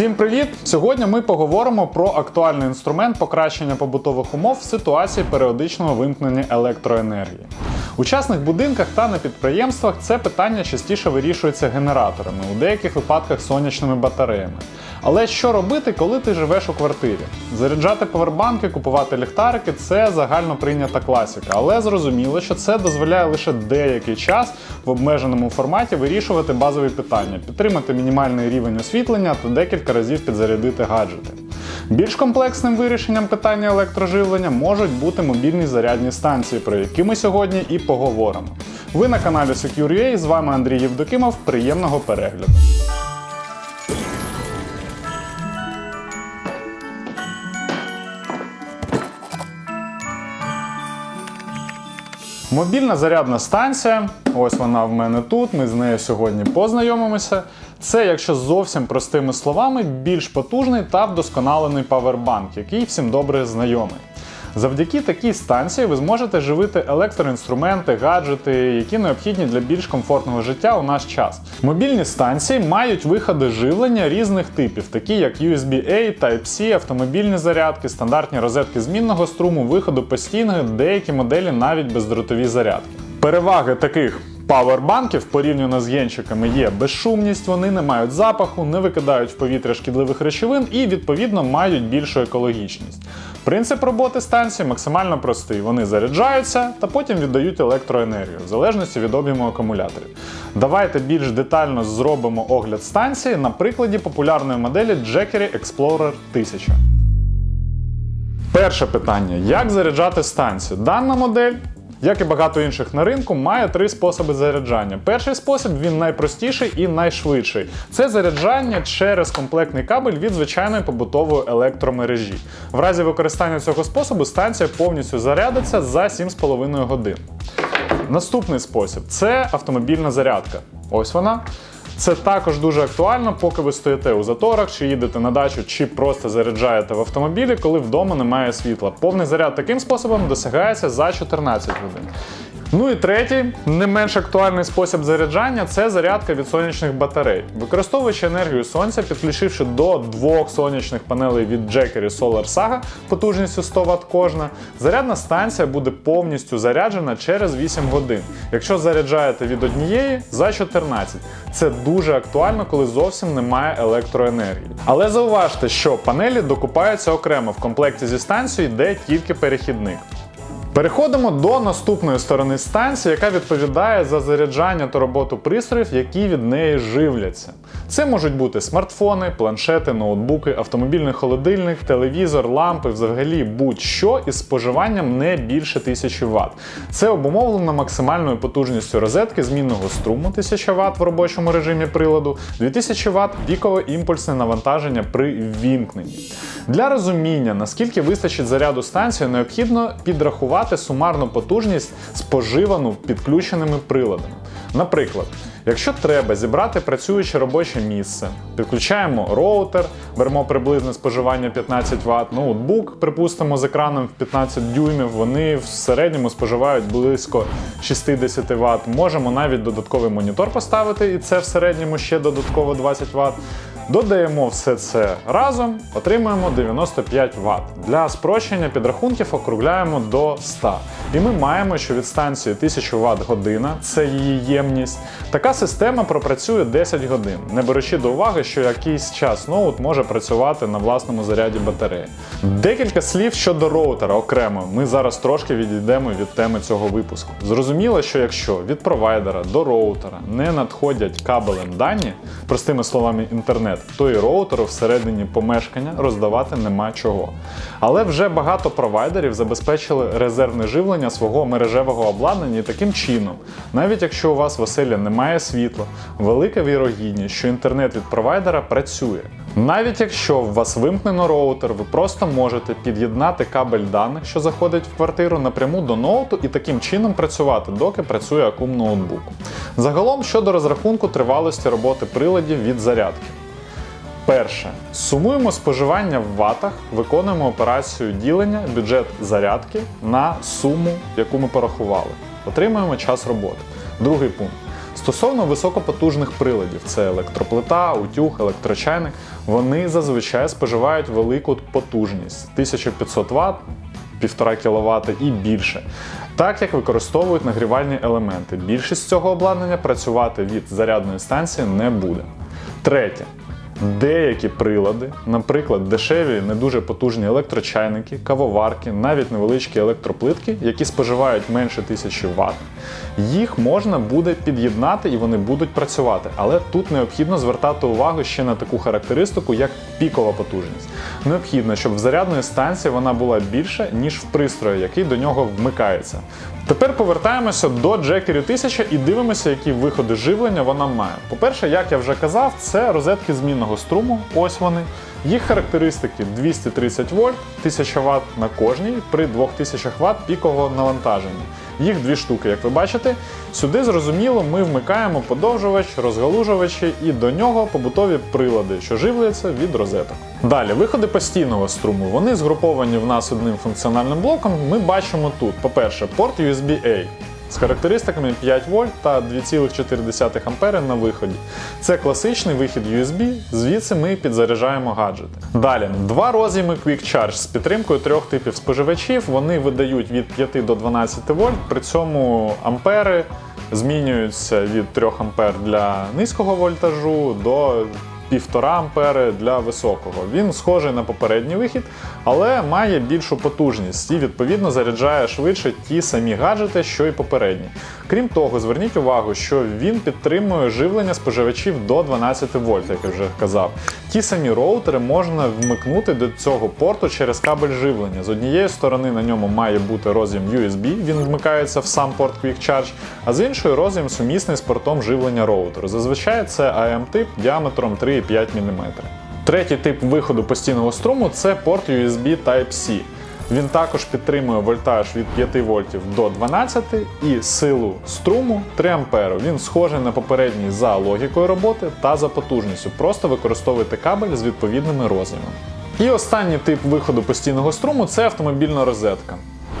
Всім привіт! Сьогодні ми поговоримо про актуальний інструмент покращення побутових умов в ситуації періодичного вимкнення електроенергії. У частних будинках та на підприємствах це питання частіше вирішується генераторами, у деяких випадках сонячними батареями. Але що робити, коли ти живеш у квартирі? Заряджати повербанки, купувати ліхтарики це загально прийнята класика, але зрозуміло, що це дозволяє лише деякий час в обмеженому форматі вирішувати базові питання, підтримати мінімальний рівень освітлення та декілька разів підзарядити гаджети. Більш комплексним вирішенням питання електроживлення можуть бути мобільні зарядні станції, про які ми сьогодні і поговоримо. Ви на каналі Secure.ua, з вами Андрій Євдокимов. Приємного перегляду! Мобільна зарядна станція, ось вона в мене тут. Ми з нею сьогодні познайомимося. Це, якщо зовсім простими словами, більш потужний та вдосконалений павербанк, який всім добре знайомий. Завдяки такій станції ви зможете живити електроінструменти, гаджети, які необхідні для більш комфортного життя у наш час. Мобільні станції мають виходи живлення різних типів, такі як USB-A, Type-C, автомобільні зарядки, стандартні розетки змінного струму, виходу постійного, деякі моделі навіть бездротові зарядки. Переваги таких Павербанків порівняно з єнчиками є безшумність, вони не мають запаху, не викидають в повітря шкідливих речовин і, відповідно, мають більшу екологічність. Принцип роботи станції максимально простий. Вони заряджаються та потім віддають електроенергію, в залежності від об'єму акумуляторів. Давайте більш детально зробимо огляд станції на прикладі популярної моделі Jackery Explorer 1000. Перше питання: як заряджати станцію? Дана модель як і багато інших на ринку, має три способи заряджання. Перший спосіб він найпростіший і найшвидший. Це заряджання через комплектний кабель від звичайної побутової електромережі. В разі використання цього способу станція повністю зарядиться за 7,5 годин. Наступний спосіб це автомобільна зарядка. Ось вона. Це також дуже актуально, поки ви стоїте у заторах, чи їдете на дачу, чи просто заряджаєте в автомобілі, коли вдома немає світла. Повний заряд таким способом досягається за 14 годин. Ну і третій, не менш актуальний спосіб заряджання це зарядка від сонячних батарей. Використовуючи енергію сонця, підключивши до двох сонячних панелей від Jackery Solar Saga потужністю 100 Вт кожна, зарядна станція буде повністю заряджена через 8 годин. Якщо заряджаєте від однієї за 14. Це дуже актуально, коли зовсім немає електроенергії. Але зауважте, що панелі докупаються окремо в комплекті зі станцією йде тільки перехідник. Переходимо до наступної сторони станції, яка відповідає за заряджання та роботу пристроїв, які від неї живляться. Це можуть бути смартфони, планшети, ноутбуки, автомобільний холодильник, телевізор, лампи, взагалі будь-що із споживанням не більше 1000 Вт. Це обумовлено максимальною потужністю розетки змінного струму 1000 Вт в робочому режимі приладу, 2000 Вт пікове імпульсне навантаження при ввімкненні. Для розуміння, наскільки вистачить заряду станції, необхідно підрахувати сумарну потужність споживану підключеними приладами. Наприклад, якщо треба зібрати працююче робоче місце, підключаємо роутер, беремо приблизне споживання 15 Вт, ноутбук, припустимо, з екраном в 15 дюймів, вони в середньому споживають близько 60 Вт. Можемо навіть додатковий монітор поставити, і це в середньому ще додатково 20 Вт. Додаємо все це разом, отримуємо 95 Вт. Для спрощення підрахунків округляємо до 100. І ми маємо, що від станції 1000 Вт година, це її ємність. Така система пропрацює 10 годин, не беручи до уваги, що якийсь час ноут може працювати на власному заряді батареї. Декілька слів щодо роутера окремо. Ми зараз трошки відійдемо від теми цього випуску. Зрозуміло, що якщо від провайдера до роутера не надходять кабелем дані, простими словами, інтернет то і роутеру всередині помешкання роздавати нема чого. Але вже багато провайдерів забезпечили резервне живлення свого мережевого обладнання таким чином, навіть якщо у вас в оселі немає світла, велика вірогідність, що інтернет від провайдера працює. Навіть якщо у вас вимкнено роутер, ви просто можете під'єднати кабель даних, що заходить в квартиру, напряму до ноуту і таким чином працювати, доки працює акум ноутбуку. Загалом щодо розрахунку тривалості роботи приладів від зарядки. Перше. Сумуємо споживання в ватах, виконуємо операцію ділення бюджет зарядки на суму, яку ми порахували. Отримуємо час роботи. Другий пункт. Стосовно високопотужних приладів, це електроплита, утюг, електрочайник, вони зазвичай споживають велику потужність 1500 Вт, 1,5 кВт і більше. Так як використовують нагрівальні елементи. Більшість цього обладнання працювати від зарядної станції не буде. Третє. Деякі прилади, наприклад, дешеві, не дуже потужні електрочайники, кавоварки, навіть невеличкі електроплитки, які споживають менше 1000 Вт, їх можна буде під'єднати і вони будуть працювати. Але тут необхідно звертати увагу ще на таку характеристику, як пікова потужність. Необхідно, щоб в зарядної станції вона була більша, ніж в пристрої, який до нього вмикається. Тепер повертаємося до Jackery 1000 і дивимося, які виходи живлення вона має. По-перше, як я вже казав, це розетки змінного струму. Ось вони. Їх характеристики 230 вольт, 1000 Вт на кожній при 2000 Вт пікового навантаження. Їх дві штуки, як ви бачите. Сюди зрозуміло, ми вмикаємо подовжувач, розгалужувачі і до нього побутові прилади, що живляться від розеток. Далі, виходи постійного струму. Вони згруповані в нас одним функціональним блоком. Ми бачимо тут, по-перше, порт USB-A з характеристиками 5 вольт та 2,4 ампери на виході. Це класичний вихід USB, звідси ми підзаряджаємо гаджети. Далі, два роз'єми Quick Charge з підтримкою трьох типів споживачів. Вони видають від 5 до 12 вольт, при цьому ампери змінюються від 3 ампер для низького вольтажу до 1,5 ампери для високого. Він схожий на попередній вихід, але має більшу потужність і відповідно заряджає швидше ті самі гаджети, що й попередні. Крім того, зверніть увагу, що він підтримує живлення споживачів до 12 вольт, як я вже казав. Ті самі роутери можна вмикнути до цього порту через кабель живлення. З однієї сторони на ньому має бути роз'єм USB, він вмикається в сам порт Quick Charge, а з іншої роз'єм сумісний з портом живлення роутеру. Зазвичай це AM-тип діаметром 3,5 мм. Третій тип виходу постійного струму це порт USB Type-C. Він також підтримує вольтаж від 5 вольтів до 12 і силу струму 3 амперу. Він схожий на попередній за логікою роботи та за потужністю. Просто використовуйте кабель з відповідними роз'ємами. І останній тип виходу постійного струму це автомобільна розетка.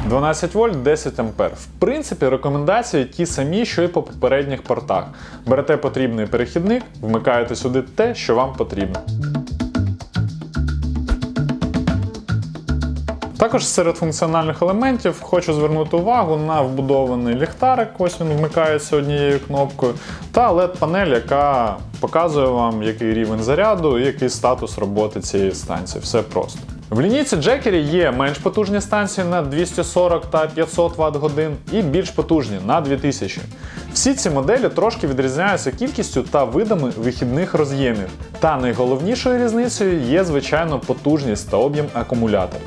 12 вольт 10 ампер. В принципі, рекомендації ті самі, що й по попередніх портах. Берете потрібний перехідник, вмикаєте сюди те, що вам потрібно. Також серед функціональних елементів хочу звернути увагу на вбудований ліхтарик, ось він вмикається однією кнопкою, та LED-панель, яка показує вам, який рівень заряду і який статус роботи цієї станції. Все просто. В лінійці Jackery є менш потужні станції на 240 та 500 Вт годин і більш потужні на 2000. Всі ці моделі трошки відрізняються кількістю та видами вихідних роз'ємів. Та найголовнішою різницею є, звичайно, потужність та об'єм акумулятора.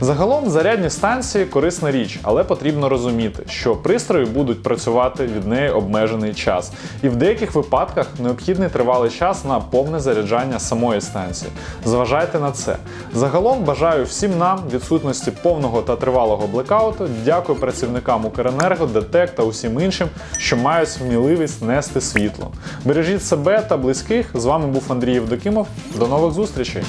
Загалом зарядні станції корисна річ, але потрібно розуміти, що пристрої будуть працювати від неї обмежений час, і в деяких випадках необхідний тривалий час на повне заряджання самої станції. Зважайте на це. Загалом бажаю всім нам відсутності повного та тривалого блекауту. Дякую працівникам Укренерго, ДТЕК та усім іншим, що мають сміливість нести світло. Бережіть себе та близьких. З вами був Андрій Євдокимов. До нових зустрічей!